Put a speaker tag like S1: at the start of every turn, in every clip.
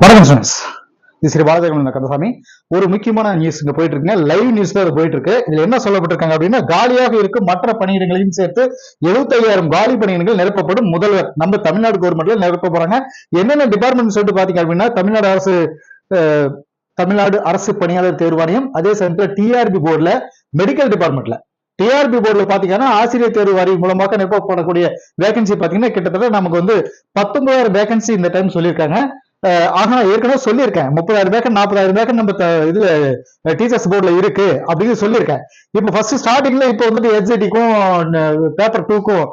S1: வணக்கம் ஸ்டூடெண்ட்ஸ் இது ஸ்ரீ பாலஜகமன் கந்தசாமி. ஒரு முக்கியமான நியூஸ் இங்க போயிட்டு இருக்குங்க. லைவ் நியூஸ் தான் போயிட்டு இருக்கு. இதுல என்ன சொல்லப்பட்டிருக்காங்க அப்படின்னா காலியாக இருக்கும் மற்ற பணியிடங்களையும் சேர்த்து எழுபத்தையாயிரம் காலி பணியிடங்கள் நிரப்பப்படும் முதல்வர். நம்ம தமிழ்நாடு கவர்மெண்ட்ல நிரப்ப போறாங்க. என்னென்ன டிபார்ட்மெண்ட் சொல்லிட்டு பாத்தீங்க அப்படின்னா தமிழ்நாடு அரசு தமிழ்நாடு அரசு பணியாளர் தேர்வாணையம் அதே சமயத்துல டிஆர்பி போர்டுல மெடிக்கல் டிபார்ட்மெண்ட்ல டிஆர்பி போர்டுல பாத்தீங்கன்னா ஆசிரியர் தேர்வு வாரியம் மூலமாக நிரப்பப்படக்கூடிய வேகன்சி பாத்தீங்கன்னா கிட்டத்தட்ட நமக்கு வந்து பத்தொன்பதாயிரம் வேகன்சி இந்த டைம் சொல்லியிருக்காங்க. ஆக ஏற்கனவே சொல்லியிருக்கேன். முப்பதாயிரம் வேக்கன் நாற்பதாயிரம் வேக்கன் நம்ம இதுல டீச்சர்ஸ் போர்டில் இருக்கு அப்படின்னு சொல்லியிருக்கேன். இப்போ ஃபர்ஸ்ட் ஸ்டார்டிங்ல இப்போ வந்துட்டு எஸ்ஜிடிக்கும் பேப்பர் டூக்கும்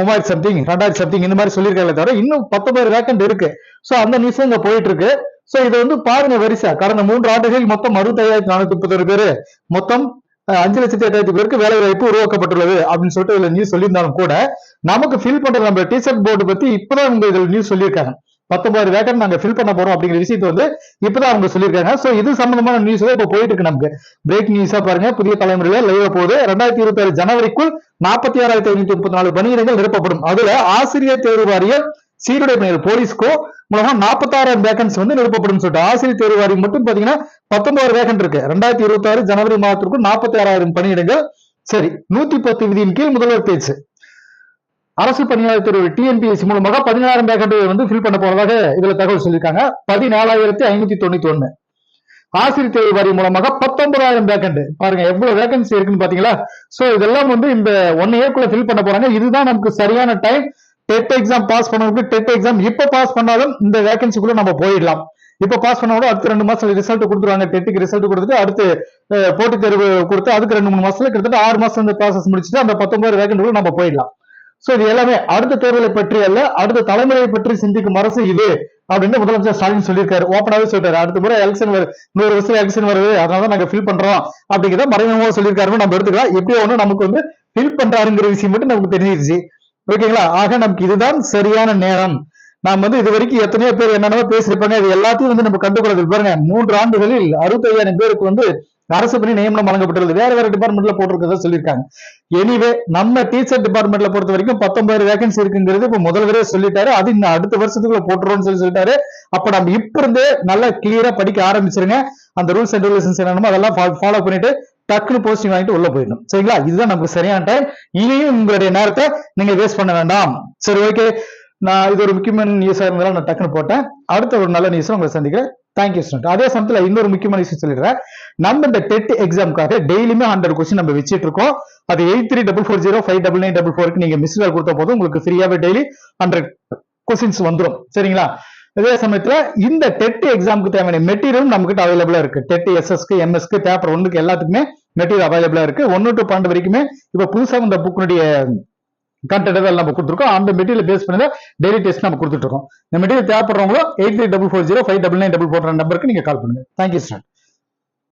S1: மூவாயிரம் சம்திங் ரெண்டாயிரம் சம்திங் இந்த மாதிரி சொல்லியிருக்காங்களே தவிர இன்னும் பத்தொன்பது வேக்கண்ட் இருக்கு. ஸோ அந்த நியூஸும் இங்க போயிட்டு இருக்கு ஸோ இது வந்து பாருங்க வரிசை. கடந்த மூன்று ஆண்டுகளில் மொத்தம் அறுபத்தையாயிரத்தி நானூத்தி முப்பத்தொரு பேர். மொத்தம் அஞ்சு லட்சத்தி எட்டாயிரத்தி பேருக்கு வேலை வாய்ப்பு உருவாக்கப்பட்டுள்ளது அப்படின்னு சொல்லிட்டு இதுல நியூஸ் சொல்லியிருந்தாலும் கூட நமக்கு ஃபில் பண்ற நம்ம டீச்சர் போர்டு பத்தி இப்பதான் உங்க இதுல நியூஸ் சொல்லியிருக்காங்க. பத்தொன்பது வேக்கன் நாங்க ஃபில் பண்ண போறோம் அப்படிங்கிற விஷயத்தை வந்து இப்பதான் அவங்க சொல்லியிருக்காங்க. சோ இது சம்பந்தமான நியூஸ் தான் இப்ப போயிட்டு இருக்கு நமக்கு. பிரேக் நியூஸா பாருங்க. புதிய தலைமுறையில லைவ் போகுது. ரெண்டாயிரத்தி இருபத்தி ஏழு ஜனவரிக்குள் நாற்பத்தி ஆறாயிரத்தி ஐநூத்தி முப்பத்தி நாலு பணியிடங்கள் நிரப்பப்படும். அதுல ஆசிரியர் தேர்வு வாரியம் சீருடை பணியர் போலீஸ்க்கோ மூலமா நாற்பத்தாறாயிரம் வேகன்ஸ் வந்து நிரப்பப்படும் சொல்லிட்டு ஆசிரியர் தேர்வு வாரியம் மட்டும் பாத்தீங்கன்னா பத்தொன்பது வேகன்ட் இருக்கு. ரெண்டாயிரத்தி இருபத்தி ஆறு ஜனவரி மாதத்திற்கும் நாற்பத்தி ஆறாயிரம் பணியிடங்கள். சரி நூத்தி பத்து விதியின் கீழ் முதல்வர் பேச்சு. அரசு பணியாளர் தேர்வு டிஎன்பிஎஸ்சி மூலமாக பதினாயிரம் வேகன்ட் வந்து ஃபில் பண்ண போறதாக இதுல தகவல் சொல்லியிருக்காங்க. பதினாலாயிரத்தி ஐநூத்தி தொண்ணூத்தி ஒண்ணு. ஆசிரியர் தேர்வு வாரியம் மூலமாக பத்தொன்பதாயிரம் வேகண்ட் பாருங்க எவ்வளவு வேகன்சி இருக்குன்னு பாத்தீங்களா? சோ இதெல்லாம் வந்து இந்த ஒன் இயர்க்குள்ள ஃபில் பண்ண போறாங்க. இதுதான் நமக்கு சரியான டைம் டெட் எக்ஸாம் பாஸ் பண்ணவங்களுக்கு டெட் எக்ஸாம் இப்ப பாஸ் பண்ணாலும் இந்த வேகன்சிக்குள்ள நம்ம போயிடலாம். இப்ப பாஸ் பண்ணோட அடுத்த ரெண்டு மாசத்துல ரிசல்ட் கொடுத்துருவாங்க. டெட்டுக்கு ரிசல்ட் கொடுத்துட்டு அடுத்து போட்டித் தேர்வு கொடுத்து அதுக்கு ரெண்டு மூணு மாசத்துல கிட்டத்தட்ட ஆறு மாசம் இந்த ப்ராசஸ் முடிச்சுட்டு அந்த பத்தொன்பது வேகன்ட் நம்ம போயிடலாம். சோ இது எல்லாமே அடுத்த தேர்தலை பற்றி அல்ல அடுத்த தலைமுறையை பற்றி சிந்திக்கும் அரசு இது அப்படின்னு முதலமைச்சர் ஸ்டாலின் சொல்லியிருக்காரு. ஓப்பனாவே சொல்லிட்டாரு. அடுத்த முறை எலெக்ஷன் வருது நூறு வருஷம் எலெக்ஷன் வருது அதனாலதான் நாங்க ஃபில் பண்றோம் அப்படிங்கிறத மறைமுகமாக சொல்லியிருக்காருன்னு நம்ம எடுத்துக்கலாம். எப்படியோ ஒண்ணு நமக்கு வந்து ஃபில் பண்றாருங்கிற விஷயம் மட்டும் நமக்கு தெரிஞ்சிருச்சு. ஓகேங்களா ஆக நமக்கு இதுதான் சரியான நேரம். நாம் வந்து இது வரைக்கும் எத்தனையோ பேர் என்னென்னமோ பேசியிருப்பாங்க. இது எல்லாத்தையும் வந்து நம்ம கண்டுக்கூடாது பாருங்க மூன்று ஆண்டுகளில் அறுபத்தி ஐயாயிரம் பேருக்கு வந்து அரசு பணி நியமனம் வழங்கப்பட்டுள்ளது. வேற வேற டிபார்ட்மெண்ட்ல போட்டிருக்கிறதா சொல்லியிருக்காங்க. எனிவே நம்ம டீச்சர் டிபார்ட்மெண்ட்ல பொறுத்த வரைக்கும் பத்தொன்பது வேகன்சி இருக்குங்கிறது இப்ப முதல்வரே சொல்லிட்டாரு. அது இன்னும் அடுத்த வருஷத்துக்குள்ள போட்டுருவோம்னு சொல்லி சொல்லிட்டாரு. அப்ப நம்ம இப்ப இருந்தே நல்லா கிளியரா படிக்க ஆரம்பிச்சிருங்க. அந்த ரூல்ஸ் அண்ட் ரெகுலேஷன்ஸ் என்னமோ அதெல்லாம் ஃபாலோ பண்ணிட்டு டக்குனு போஸ்டிங் வாங்கிட்டு உள்ள போயிடணும். சரிங்களா? இதுதான் நமக்கு சரியான டைம் இனியும் உங்களுடைய நேரத்தை நீங்க வேஸ்ட் பண்ண வேண்டாம். சரி ஓகே நான் இது ஒரு முக்கியமான நியூஸாக இருந்தாலும் நான் டக்குனு போட்டேன். அடுத்த ஒரு நல்ல நியூஸ் உங்களை சந்திக்கிறேன். தேங்க்யூ ஸ்டூடெண்ட் அதே சமயத்தில் இன்னொரு முக்கியமான நியூஸ் சொல்லிடுறேன். நம்ம இந்த டெட் எக்ஸாம்க்காக டெய்லியுமே ஹண்ட்ரட் கொஸ்டின் நம்ம வச்சுட்டு இருக்கோம். அது eight three double four zero five double nine double ஃபோருக்கு நீங்கள் மிஸ் கால் கொடுத்த போதும் உங்களுக்கு ஃப்ரீயாகவே டெய்லி ஹண்ட்ரட் கொஸ்டின்ஸ் வந்துடும் சரிங்களா? அதே சமயத்துல இந்த டெட் எக்ஸாமுக்கு தேவையான மெட்டீரியல் நம்ம கிட்ட அவைலபிளா இருக்கு டெட் எஸ்எஸ்க்கு எம்எஸ்க்கு பேப்பர் ஒன்றுக்கு எல்லாத்துக்குமே மெட்டீரியல் அவைலபிளா இருக்கு. ஒன்னு டு பன்னெண்டு வரைக்குமே இப்ப புதுசா இந்த புக்கினுடைய கண்டென்ட் எல்லாம் நம்ம கொடுத்துருக்கோம். அந்த மெட்டீரியல் பேஸ் பண்ணி தான் டெய்லி டெஸ்ட் நம்ம கொடுத்துட்டு இருக்கோம். இந்த material தேவைப்படுறவங்களும் eight three double four zero five double nine double four நம்பருக்கு நீங்க கால் பண்ணுங்க. Thank you sir